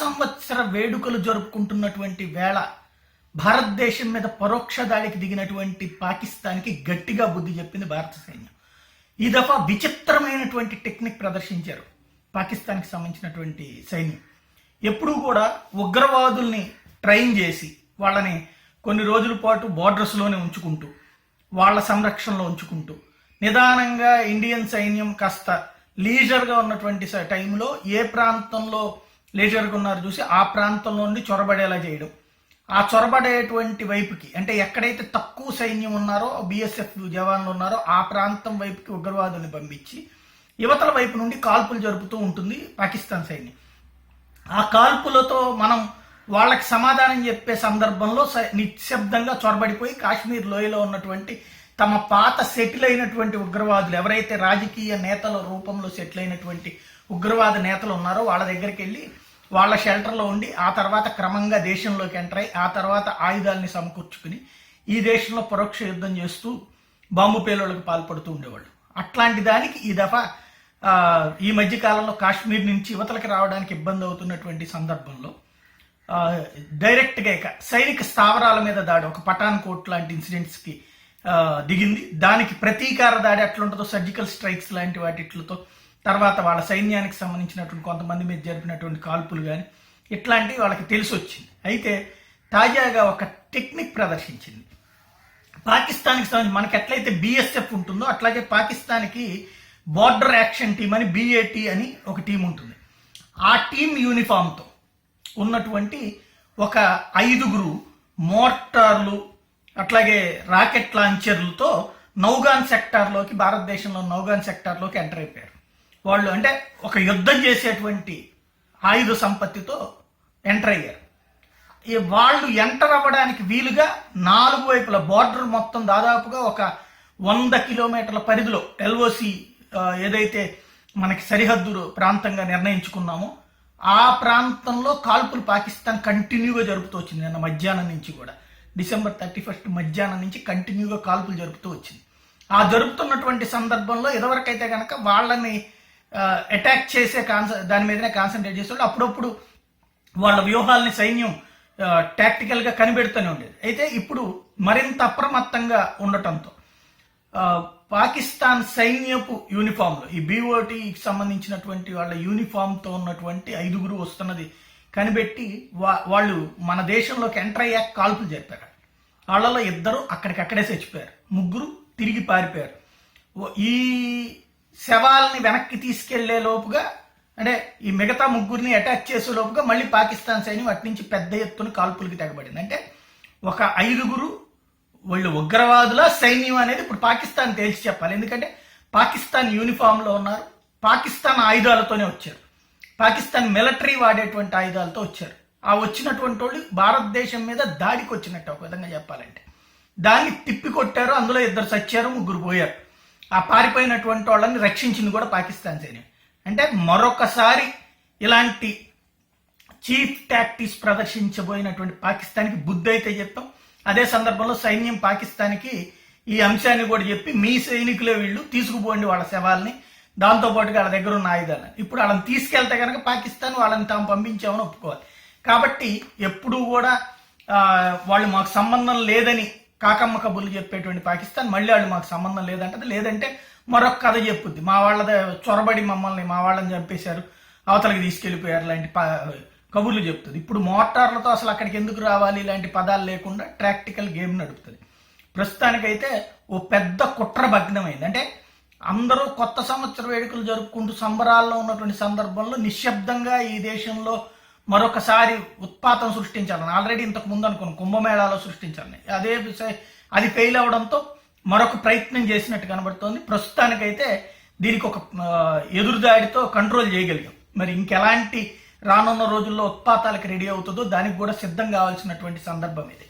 సంవత్సర వేడుకలు జరుపుకుంటున్నటువంటి వేళ భారతదేశం మీద పరోక్ష దాడికి దిగినటువంటి పాకిస్తాన్కి గట్టిగా బుద్ధి చెప్పింది భారత సైన్యం. ఈ దఫా విచిత్రమైనటువంటి టెక్నిక్ ప్రదర్శించారు పాకిస్తాన్కి సంబంధించినటువంటి సైన్యం. ఎప్పుడూ కూడా ఉగ్రవాదుల్ని ట్రైన్ చేసి వాళ్ళని కొన్ని రోజుల పాటు బోర్డర్స్లోనే ఉంచుకుంటూ వాళ్ళ సంరక్షణలో ఉంచుకుంటూ నిదానంగా ఇండియన్ సైన్యం కాస్త లీజర్గా ఉన్నటువంటి టైంలో ఏ ప్రాంతంలో లేజర్గా ఉన్నారు చూసి ఆ ప్రాంతంలో నుండి చొరబడేలా చేయడం. ఆ చొరబడేటువంటి వైపుకి అంటే ఎక్కడైతే తక్కువ సైన్యం ఉన్నారో బిఎస్ఎఫ్ జవాన్లు ఉన్నారో ఆ ప్రాంతం వైపుకి ఉగ్రవాదుల్ని పంపించి యువతల వైపు నుండి కాల్పులు జరుపుతూ ఉంటుంది పాకిస్తాన్ సైన్యం. ఆ కాల్పులతో మనం వాళ్ళకి సమాధానం చెప్పే సందర్భంలో నిశ్శబ్దంగా చొరబడిపోయి కాశ్మీర్ లోయలో ఉన్నటువంటి తమ పాత సెటిల్ అయినటువంటి ఉగ్రవాదులు ఎవరైతే రాజకీయ నేతల రూపంలో సెటిల్ అయినటువంటి ఉగ్రవాద నేతలు ఉన్నారో వాళ్ళ దగ్గరికి వెళ్ళి వాళ్ళ షెల్టర్లో ఉండి ఆ తర్వాత క్రమంగా దేశంలోకి ఎంటర్ అయి ఆ తర్వాత ఆయుధాలని సమకూర్చుకుని ఈ దేశంలో పరోక్ష యుద్ధం చేస్తూ బాంబు పేలుళ్ళకు పాల్పడుతూ ఉండేవాళ్ళు. అట్లాంటి దానికి ఈ దఫా ఈ మధ్యకాలంలో కాశ్మీర్ నుంచి యువతలకి రావడానికి ఇబ్బంది అవుతున్నటువంటి సందర్భంలో డైరెక్ట్గా ఇక సైనిక స్థావరాల మీద దాడి ఒక పఠాన్ కోట్ లాంటి ఇన్సిడెంట్స్కి దిగింది. దానికి ప్రతీకార దాడి ఎట్లుంటుందో సర్జికల్ స్ట్రైక్స్ లాంటి వాటిట్లతో తర్వాత వాళ్ళ సైన్యానికి సంబంధించినటువంటి కొంతమంది మీద జరిపినటువంటి కాల్పులు కానీ ఇట్లాంటివి వాళ్ళకి తెలిసి వచ్చింది అయితే తాజాగా ఒక టెక్నిక్ ప్రదర్శించింది. పాకిస్తాన్కి సంబంధించి మనకి ఎట్లయితే బిఎస్ఎఫ్ ఉంటుందో అట్లాగే పాకిస్తాన్కి బార్డర్ యాక్షన్ టీం అని బిఏటి అని ఒక టీం ఉంటుంది. ఆ టీం యూనిఫామ్తో ఉన్నటువంటి ఒక ఐదుగురు మోర్టార్లు అట్లాగే రాకెట్ లాంచర్లతో నౌగాన్ సెక్టార్లోకి భారతదేశంలో నౌగాన్ సెక్టార్లోకి ఎంటర్ అయిపోయారు. వాళ్ళు అంటే ఒక యుద్ధం చేసేటువంటి ఆయుధ సంపత్తితో ఎంటర్ అయ్యారు. ఈ వాళ్ళు ఎంటర్ అవ్వడానికి వీలుగా నాలుగు వైపుల బార్డర్ మొత్తం దాదాపుగా ఒక వంద కిలోమీటర్ల పరిధిలో ఎల్ఓసి ఏదైతే మనకి సరిహద్దు ప్రాంతంగా నిర్ణయించుకున్నామో ఆ ప్రాంతంలో కాల్పులు పాకిస్తాన్ కంటిన్యూగా జరుపుతూ వచ్చింది. నిన్న మధ్యాహ్నం నుంచి కూడా. డిసెంబర్ థర్టీ ఫస్ట్ మధ్యాహ్నం నుంచి కంటిన్యూగా కాల్పులు జరుపుతూ వచ్చింది. ఆ జరుపుతున్నటువంటి సందర్భంలో ఇదివరకైతే కనుక వాళ్ళని అటాక్ చేసే కాన్స దాని మీదనే కాన్సన్ట్రేట్ చేస్తుండే అప్పుడప్పుడు వాళ్ళ వ్యూహాలని సైన్యం టాక్టికల్గా కనిపెడుతూనే ఉండేది. అయితే ఇప్పుడు మరింత అప్రమత్తంగా ఉండటంతో పాకిస్తాన్ సైన్యపు యూనిఫామ్లో ఈ బీఓటీకి సంబంధించినటువంటి వాళ్ళ యూనిఫామ్తో ఉన్నటువంటి ఐదుగురు వస్తున్నది కనిపెట్టి వా- వాళ్ళు మన దేశంలోకి ఎంటర్ అయ్యాక కాల్పులు జరిపారు. వాళ్ళలో ఇద్దరు అక్కడికక్కడే చచ్చిపోయారు. ముగ్గురు తిరిగి పారిపోయారు. ఈ శవాల్ని వెనక్కి తీసుకెళ్ళే లోపుగా అంటే ఈ మిగతా ముగ్గురిని అటాచ్ చేసే లోపుగా మళ్ళీ పాకిస్తాన్ సైన్యం అటు నుంచి పెద్ద ఎత్తున కాల్పులకి తెగబడింది. అంటే ఒక ఐదుగురు వాళ్ళు ఉగ్రవాదుల సైన్యం అనేది ఇప్పుడు పాకిస్తాన్ తేల్చి చెప్పాలి. ఎందుకంటే పాకిస్తాన్ యూనిఫామ్లో ఉన్నారు. పాకిస్తాన్ ఆయుధాలతోనే వచ్చారు. పాకిస్తాన్ మిలిటరీ వాడేటువంటి ఆయుధాలతో వచ్చారు. ఆ వచ్చినటువంటి వాళ్ళు భారతదేశం మీద దాడికి వచ్చినట్టు ఒక విధంగా చెప్పాలంటే. దాన్ని తిప్పి కొట్టారు అందులో ఇద్దరు చచ్చారు ముగ్గురు పోయారు. ఆ పారిపోయినటువంటి వాళ్ళని రక్షించింది కూడా పాకిస్తాన్ సైన్యం అంటే మరొకసారి ఇలాంటి చీఫ్ టాక్టిక్స్ ప్రదర్శించబోయినటువంటి పాకిస్తాన్కి బుద్ధి అయితే చెప్తాం. అదే సందర్భంలో సైన్యం పాకిస్తాన్కి ఈ అంశాన్ని కూడా చెప్పి మీ సైనికులే వీళ్ళు తీసుకుపోండి వాళ్ళ శవాల్ని. దాంతోపాటు వాళ్ళ దగ్గర ఉన్న ఆయుధాలను. ఇప్పుడు వాళ్ళని తీసుకెళ్తే కనుక పాకిస్తాన్ వాళ్ళని తాము పంపించామని ఒప్పుకోవాలి. కాబట్టి ఎప్పుడూ కూడా వాళ్ళు మాకు సంబంధం లేదని కాకమ్మ కబుర్లు చెప్పేటువంటి పాకిస్తాన్ మళ్ళీ వాళ్ళు మాకు సంబంధం లేదంటే లేదంటే మరొక కథ చెప్పుద్ది. మా వాళ్ళ చొరబడి మమ్మల్ని మా వాళ్ళని చంపేశారు. అవతలకి తీసుకెళ్ళిపోయారు లాంటి ప- కబుర్లు చెప్తుంది. ఇప్పుడు మోటార్లతో అసలు అక్కడికి ఎందుకు రావాలి? ఇలాంటి పదాలు లేకుండా ప్రాక్టికల్ గేమ్ నడుపుతుంది. ప్రస్తుతానికైతే ఓ పెద్ద కుట్ర భగ్నమైంది. అంటే అందరూ కొత్త సంవత్సర వేడుకలు జరుపుకుంటూ సంబరాల్లో ఉన్నటువంటి సందర్భంలో నిశ్శబ్దంగా ఈ దేశంలో మరొకసారి ఉత్పాతం సృష్టించాలని. ఆల్రెడీ ఇంతకు ముందు అనుకున్న కుంభమేళాలో సృష్టించాలని. అదే విషయ- అది ఫెయిల్ అవడంతో మరొక ప్రయత్నం చేసినట్టు కనబడుతోంది. ప్రస్తుతానికైతే దీనికి ఒక ఎదురుదాడితో కంట్రోల్ చేయగలిగాం. మరి ఇంకెలాంటి రానున్న రోజుల్లో ఉత్పాతాలకు రెడీ అవుతుందో దానికి కూడా సిద్ధం కావాల్సినటువంటి సందర్భం ఇది.